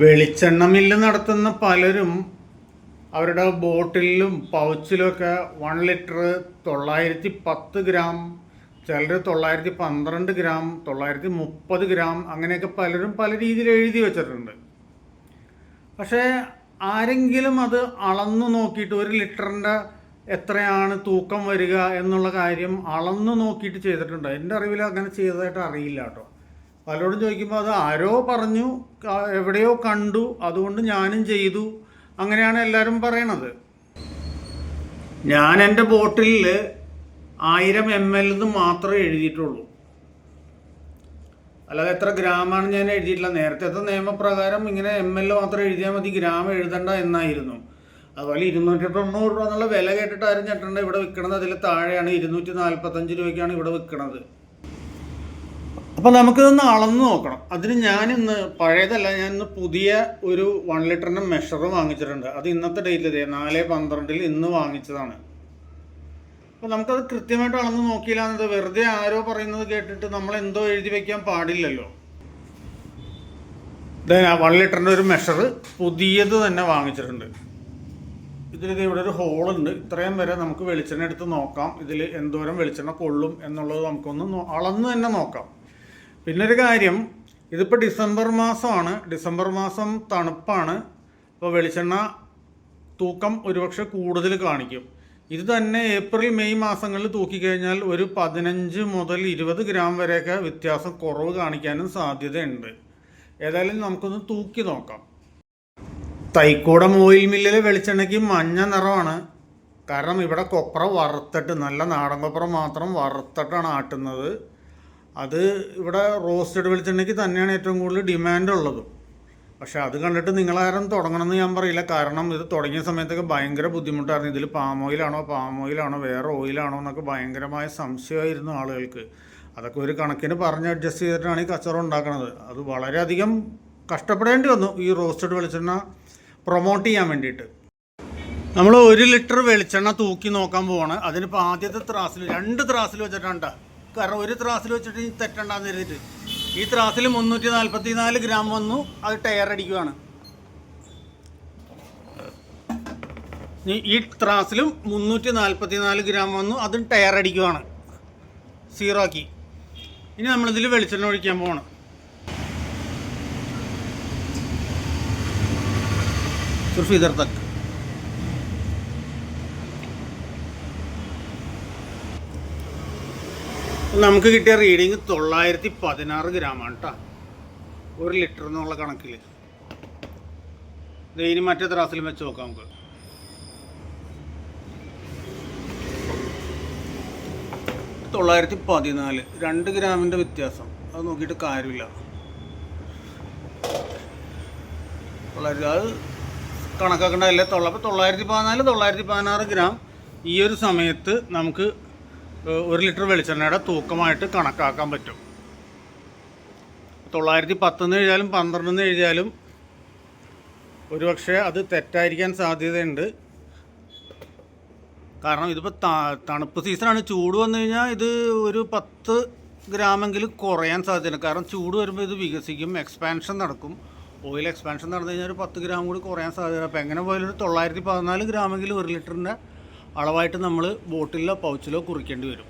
വെളിച്ചെണ്ണ മില്ല് നടത്തുന്ന പലരും അവരുടെ ബോട്ടിലും പൗച്ചിലുമൊക്കെ വൺ ലിറ്റർ തൊള്ളായിരത്തി പത്ത് ഗ്രാം ചിലർ തൊള്ളായിരത്തി പന്ത്രണ്ട് ഗ്രാം തൊള്ളായിരത്തി മുപ്പത് ഗ്രാം അങ്ങനെയൊക്കെ പലരും പല രീതിയിൽ എഴുതി വെച്ചിട്ടുണ്ട്. പക്ഷേ ആരെങ്കിലും അത് അളന്നു നോക്കിയിട്ട് ഒരു ലിറ്ററിന്റെ എത്രയാണ് തൂക്കം വരിക എന്നുള്ള കാര്യം അളന്നു നോക്കിയിട്ട് ചെയ്തിട്ടുണ്ട്. എന്റെ അറിവിൽ അങ്ങനെ ചെയ്തതായിട്ട് അറിയില്ല കേട്ടോ. പലരോടും ചോദിക്കുമ്പോൾ അത് ആരോ പറഞ്ഞു എവിടെയോ കണ്ടു അതുകൊണ്ട് ഞാനും ചെയ്തു. അങ്ങനെയാണ് എല്ലാവരും പറയണത്. ഞാൻ എന്റെ ബോട്ടിലിൽ ആയിരം എം എൽ എന്ന് മാത്രമേ എഴുതിയിട്ടുള്ളൂ. അല്ലാതെ എത്ര ഗ്രാമാണ് ഞാൻ എഴുതിയിട്ടില്ല നേരത്തെ നിയമപ്രകാരം ഇങ്ങനെ എം എൽ മാത്രം എഴുതിയാൽ മതി ഗ്രാം എഴുതണ്ട എന്നായിരുന്നു. അതുപോലെ ഇരുന്നൂറ്റി തൊണ്ണൂറ് രൂപ എന്നുള്ള വില ആരും ഞെട്ടണ്ട. ഇവിടെ വിൽക്കണത് അതിൽ താഴെയാണ്. ഇരുന്നൂറ്റി നാൽപ്പത്തഞ്ച് രൂപയ്ക്കാണ് ഇവിടെ വിൽക്കണത്. അപ്പോൾ നമുക്കിതൊന്ന് അളന്ന് നോക്കണം. അതിന് ഞാൻ ഇന്ന് പഴയതല്ല ഞാൻ ഇന്ന് പുതിയ ഒരു വൺ ലിറ്ററിന്റെ മെഷർ വാങ്ങിച്ചിട്ടുണ്ട്. അത് ഇന്നത്തെ ഡേറ്റിൽ നാല് പന്ത്രണ്ടിൽ ഇന്ന് വാങ്ങിച്ചതാണ്. അപ്പോൾ നമുക്കത് കൃത്യമായിട്ട് അളന്ന് നോക്കിയില്ല എന്നത് വെറുതെ ആരോ പറയുന്നത് കേട്ടിട്ട് നമ്മൾ എന്തോ എഴുതി വെക്കാൻ പാടില്ലല്ലോ. വൺ ലിറ്ററിന്റെ ഒരു മെഷർ പുതിയത് തന്നെ വാങ്ങിച്ചിട്ടുണ്ട്. ഇതിൽ ഇവിടെ ഒരു ഹോളുണ്ട് ഇത്രയും വരെ നമുക്ക് വെളിച്ചെണ്ണ എടുത്ത് നോക്കാം. ഇതിൽ എന്തോരം വെളിച്ചെണ്ണ കൊള്ളും എന്നുള്ളത് നമുക്കൊന്ന് അളന്ന് തന്നെ നോക്കാം. പിന്നെ ഒരു കാര്യം ഇതിപ്പോൾ ഡിസംബർ മാസമാണ്. ഡിസംബർ മാസം തണുപ്പാണ്. അപ്പോൾ വെളിച്ചെണ്ണ തൂക്കം ഒരുപക്ഷെ കൂടുതൽ കാണിക്കും. ഇത് തന്നെ ഏപ്രിൽ മെയ് മാസങ്ങളിൽ തൂക്കിക്കഴിഞ്ഞാൽ ഒരു പതിനഞ്ച് മുതൽ ഇരുപത് ഗ്രാം വരെയൊക്കെ വ്യത്യാസം കുറവ് കാണിക്കാനും സാധ്യതയുണ്ട്. ഏതായാലും നമുക്കൊന്ന് തൂക്കി നോക്കാം. തൈക്കൂടം ഓയിൽ മില്ലിലെ വെളിച്ചെണ്ണയ്ക്ക് മഞ്ഞ നിറമാണ് കാരണം ഇവിടെ കൊപ്ര വറുത്തിട്ട് നല്ല നാടൻ കൊപ്ര മാത്രം വറുത്തിട്ടാണ് ആട്ടുന്നത്. അത് ഇവിടെ റോസ്റ്റഡ് വെളിച്ചെണ്ണയ്ക്ക് തന്നെയാണ് ഏറ്റവും കൂടുതൽ ഡിമാൻഡ് ഉള്ളത്. പക്ഷെ അത് കണ്ടിട്ട് നിങ്ങളാരും തുടങ്ങണമെന്ന് ഞാൻ പറയില്ല. കാരണം ഇത് തുടങ്ങിയ സമയത്തൊക്കെ ഭയങ്കര ബുദ്ധിമുട്ടായിരുന്നു. ഇതിൽ പാം ഓയിലാണോ പാം ഓയിലാണോ വേറെ ഓയിലാണോ എന്നൊക്കെ ഭയങ്കരമായ സംശയമായിരുന്നു ആളുകൾക്ക്. അതൊക്കെ ഒരു കണക്കിന് പറഞ്ഞ് അഡ്ജസ്റ്റ് ചെയ്തിട്ടാണ് ഈ കച്ചവടം ഉണ്ടാക്കുന്നത് അത് വളരെയധികം കഷ്ടപ്പെടേണ്ടി വന്നു ഈ റോസ്റ്റഡ് വെളിച്ചെണ്ണ പ്രൊമോട്ട് ചെയ്യാൻ വേണ്ടിയിട്ട്. നമ്മൾ ഒരു ലിറ്റർ വെളിച്ചെണ്ണ തൂക്കി നോക്കാൻ പോവാണ്. അതിനിപ്പോൾ ആദ്യത്തെ ത്രാസിൽ രണ്ട് ത്രാസിൽ വെച്ചിട്ടാണ് ട്ടാ. കാരണം ഒരു ത്രാസിൽ വെച്ചിട്ട് ഈ തെറ്റണ്ടാന്ന് കരുതിയിട്ട്. ഈ ത്രാസിൽ മുന്നൂറ്റി നാൽപ്പത്തി നാല് ഗ്രാം വന്നു അത് ടയർ അടിക്കുവാണ്. ഈ ത്രാസിലും മുന്നൂറ്റി നാൽപ്പത്തി നാല് ഗ്രാം വന്നു അതും ടയർ അടിക്കുവാണ്. സീറോ ആക്കി. ഇനി നമ്മളിതിൽ വെളിച്ചെണ്ണ ഒഴിക്കാൻ പോവാണ്. സുർഫീദർ തക്ക്. നമുക്ക് കിട്ടിയ റീഡിങ് തൊള്ളായിരത്തി പതിനാറ് ഗ്രാമാണ് കേട്ടോ ഒരു ലിറ്റർ എന്നുള്ള കണക്കിൽ ഇനി മറ്റേ ത്രാസിലും വെച്ച് നോക്കാം നമുക്ക്. തൊള്ളായിരത്തി പതിനാല് രണ്ട് ഗ്രാമിന്റെ വ്യത്യാസം. അത് നോക്കിയിട്ട് കാര്യമില്ല. തൊള്ളായിരത്തി അത് കണക്കാക്കേണ്ടതല്ലേ? തൊള്ള അപ്പോൾ തൊള്ളായിരത്തി പതിനാല് തൊള്ളായിരത്തി പതിനാറ് ഗ്രാം ഈ ഒരു സമയത്ത് നമുക്ക് ഒരു ലിറ്റർ വെളിച്ചെണ്ണയുടെ തൂക്കമായിട്ട് കണക്കാക്കാൻ പറ്റും. തൊള്ളായിരത്തി പത്തെന്ന് എഴുതിയാലും പന്ത്രണ്ടെന്ന് എഴുതിയാലും ഒരുപക്ഷെ അത് തെറ്റായിരിക്കാൻ സാധ്യതയുണ്ട്. കാരണം ഇതിപ്പോൾ തണുപ്പ് സീസണാണ്. ചൂട് വന്നു കഴിഞ്ഞാൽ ഇത് ഒരു പത്ത് ഗ്രാമെങ്കിലും കുറയാൻ സാധ്യതയുണ്ട്. കാരണം ചൂട് വരുമ്പോൾ ഇത് വികസിക്കും എക്സ്പാൻഷൻ നടക്കും. ഓയിൽ എക്സ്പാൻഷൻ നടന്നു കഴിഞ്ഞാൽ ഒരു പത്ത് ഗ്രാം കൂടി കുറയാൻ സാധ്യത അപ്പോൾ എങ്ങനെ പോയാലും ഒരു തൊള്ളായിരത്തി പതിനാല് ഗ്രാമെങ്കിലും ഒരു ലിറ്ററിന്റെ അളവായിട്ട് നമ്മൾ ബോട്ടിലോ പൗച്ചിലോ കുറിക്കേണ്ടി വരും.